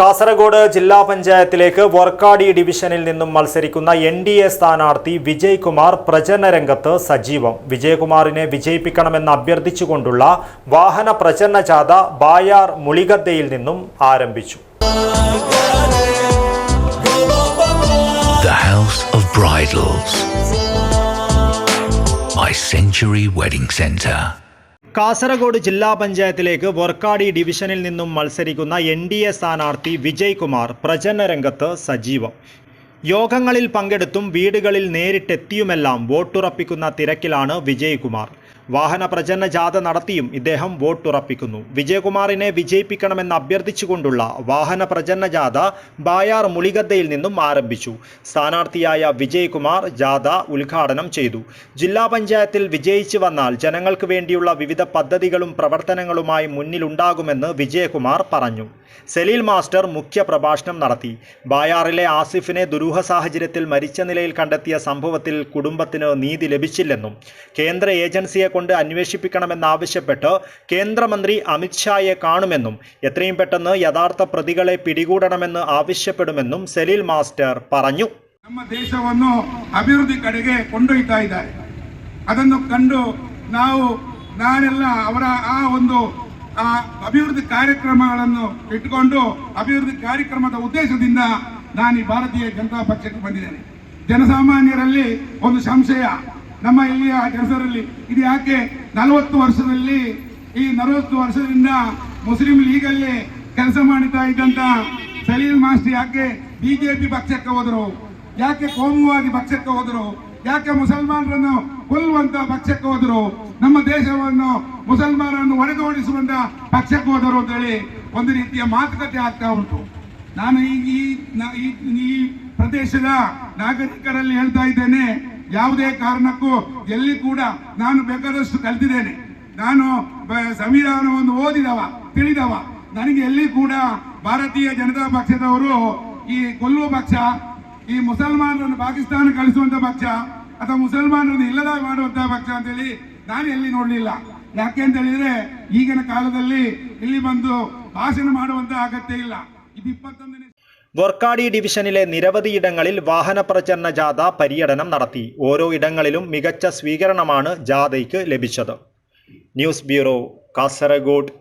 കാസർഗോഡ് ജില്ലാ പഞ്ചായത്തിലേക്ക് വർക്കാടി ഡിവിഷനിൽ നിന്നും മത്സരിക്കുന്ന എൻ ഡി എ സ്ഥാനാർത്ഥി വിജയ്കുമാർ പ്രചരണ രംഗത്ത് സജീവം. വിജയകുമാറിനെ വിജയിപ്പിക്കണമെന്ന് അഭ്യർത്ഥിച്ചുകൊണ്ടുള്ള വാഹന പ്രചരണ ജാഥ ബായാർ മുളിഗദ്ദയിൽ നിന്നും ആരംഭിച്ചു. The House of. കാസർഗോഡ് ജില്ലാ പഞ്ചായത്തിലേക്ക് വർക്കാടി ഡിവിഷനിൽ നിന്നും മത്സരിക്കുന്ന എൻ ഡി എ സ്ഥാനാർത്ഥി വിജയ് കുമാർ പ്രചരണ രംഗത്ത് സജീവം. യോഗങ്ങളിൽ പങ്കെടുത്തും വീടുകളിൽ നേരിട്ടെത്തിയുമെല്ലാം വോട്ടുറപ്പിക്കുന്ന തിരക്കിലാണ് വിജയ് കുമാർ വാഹന പ്രചരണ ജാഥ നടത്തിയും ഇദ്ദേഹം വോട്ടുറപ്പിക്കുന്നു. വിജയകുമാറിനെ വിജയിപ്പിക്കണമെന്ന് അഭ്യർത്ഥിച്ചുകൊണ്ടുള്ള വാഹന പ്രചരണ ജാഥ ബായാർ മുളിഗദ്ദയിൽ നിന്നും ആരംഭിച്ചു. സ്ഥാനാർത്ഥിയായ വിജയകുമാർ ജാഥ ഉദ്ഘാടനം ചെയ്തു. ജില്ലാ പഞ്ചായത്തിൽ വിജയിച്ചു വന്നാൽ ജനങ്ങൾക്ക് വേണ്ടിയുള്ള വിവിധ പദ്ധതികളും പ്രവർത്തനങ്ങളുമായി മുന്നിലുണ്ടാകുമെന്ന് വിജയകുമാർ പറഞ്ഞു. സലീൽ മാസ്റ്റർ മുഖ്യ പ്രഭാഷണം നടത്തി. ബായാറിലെ ആസിഫിനെ ദുരൂഹ സാഹചര്യത്തിൽ മരിച്ച നിലയിൽ കണ്ടെത്തിയ സംഭവത്തിൽ കുടുംബത്തിന് നീതി ലഭിച്ചില്ലെന്നും കേന്ദ്ര ഏജൻസിയെ കൊണ്ട് അന്വേഷിപ്പിക്കണമെന്നാവശ്യപ്പെട്ട് കേന്ദ്രമന്ത്രി അമിത്ഷായെ കാണുമെന്നും എത്രയും പെട്ടെന്ന് യഥാർത്ഥ പ്രതികളെ പിടികൂടണമെന്ന് ആവശ്യപ്പെടുമെന്നും സലീൽ മാസ്റ്റർ പറഞ്ഞു ನಮ್ಮ ದೇಶವನ್ನು ಅಭಿವೃದ್ಧಿ ಕಡೆಗೆ ಕೊಂಡೊಯ್ತಾ ಇದ್ದಾರೆ ಅದನ್ನು ಕಂಡು ನಾವು ನಾನೆಲ್ಲ ಅವರ ಆ ಒಂದು ಆ ಅಭಿವೃದ್ಧಿ ಕಾರ್ಯಕ್ರಮಗಳನ್ನು ಇಟ್ಟುಕೊಂಡು ಅಭಿವೃದ್ಧಿ ಕಾರ್ಯಕ್ರಮದ ಉದ್ದೇಶದಿಂದ ನಾನು ಈ ಭಾರತೀಯ ಜನತಾ ಪಕ್ಷಕ್ಕೆ ಬಂದಿದ್ದೇನೆ ಜನಸಾಮಾನ್ಯರಲ್ಲಿ ಒಂದು ಸಂಶಯ ನಮ್ಮ ಇಲ್ಲಿಯ ಹೆಸರಲ್ಲಿ ಇದು ಯಾಕೆ ನಲವತ್ತು ವರ್ಷದಲ್ಲಿ ಈ ನಲವತ್ತು ವರ್ಷದಿಂದ ಮುಸ್ಲಿಂ ಲೀಗಲ್ಲಿ ಕೆಲಸ ಮಾಡುತ್ತಾ ಇದ್ದಂತ ಸಲೀಲ್ ಮಾಸ್ಟರ್ ಯಾಕೆ ಬಿಜೆಪಿ ಪಕ್ಷಕ್ಕೆ ಹೋದರು? ಯಾಕೆ ಕೋಮುವಾದಿ ಪಕ್ಷಕ್ಕೆ ಹೋದರು? ಯಾಕೆ ಮುಸಲ್ಮಾನರನ್ನು ಕೊಲ್ಲುವಂತ ಪಕ್ಷಕ್ಕೆ ಹೋದರು? ನಮ್ಮ ದೇಶವನ್ನು ಮುಸಲ್ಮಾನರನ್ನು ಒಡೆದೋಡಿಸುವಂತ ಪಕ್ಷಕ್ಕೆ ಹೋದರು ಅಂತ ಹೇಳಿ ಒಂದು ರೀತಿಯ ಮಾತುಕತೆ ಆಗ್ತಾ ಉಂಟು. ನಾನು ಈ ಪ್ರದೇಶದ ನಾಗರಿಕರಲ್ಲಿ ಹೇಳ್ತಾ ಇದ್ದೇನೆ. ಯಾವುದೇ ಕಾರಣಕ್ಕೂ ಎಲ್ಲಿ ಕೂಡ ನಾನು ಬೇಕಾದಷ್ಟು ಕಲ್ತಿದ್ದೇನೆ. ನಾನು ಸಂವಿಧಾನವನ್ನು ಓದಿದವ, ತಿಳಿದವ. ನನಗೆ ಎಲ್ಲಿ ಕೂಡ ಭಾರತೀಯ ಜನತಾ ಪಕ್ಷದವರು ಈ ಕೊಲ್ಲುವ ಪಕ್ಷ, ಈ ಮುಸಲ್ಮಾನರನ್ನು ಪಾಕಿಸ್ತಾನ ಕಳಿಸುವಂತ ಪಕ್ಷ, ಅಥವಾ ಮುಸಲ್ಮಾನರನ್ನು ಇಲ್ಲದ ಮಾಡುವಂತಹ ಪಕ್ಷ ಅಂತೇಳಿ ನಾನು ಎಲ್ಲಿ ನೋಡಲಿಲ್ಲ. ಯಾಕೆ ಅಂತ ಹೇಳಿದ್ರೆ ಈಗಿನ ಕಾಲದಲ್ಲಿ ಇಲ್ಲಿ ಬಂದು ಭಾಷಣ ಮಾಡುವಂತಹ ಅಗತ್ಯ ಇಲ್ಲ. ಇದು ಇಪ್ಪತ್ತೊಂದನೇ വർക്കാടി ഡിവിഷനിലെ നിരവധിയിടങ്ങളിൽ വാഹന പ്രചരണ ജാഥ പര്യടനം നടത്തി. ഓരോ ഇടങ്ങളിലും മികച്ച സ്വീകരണമാണ് ജാഥയ്ക്ക് ലഭിച്ചത്. News bureau Kasaragod.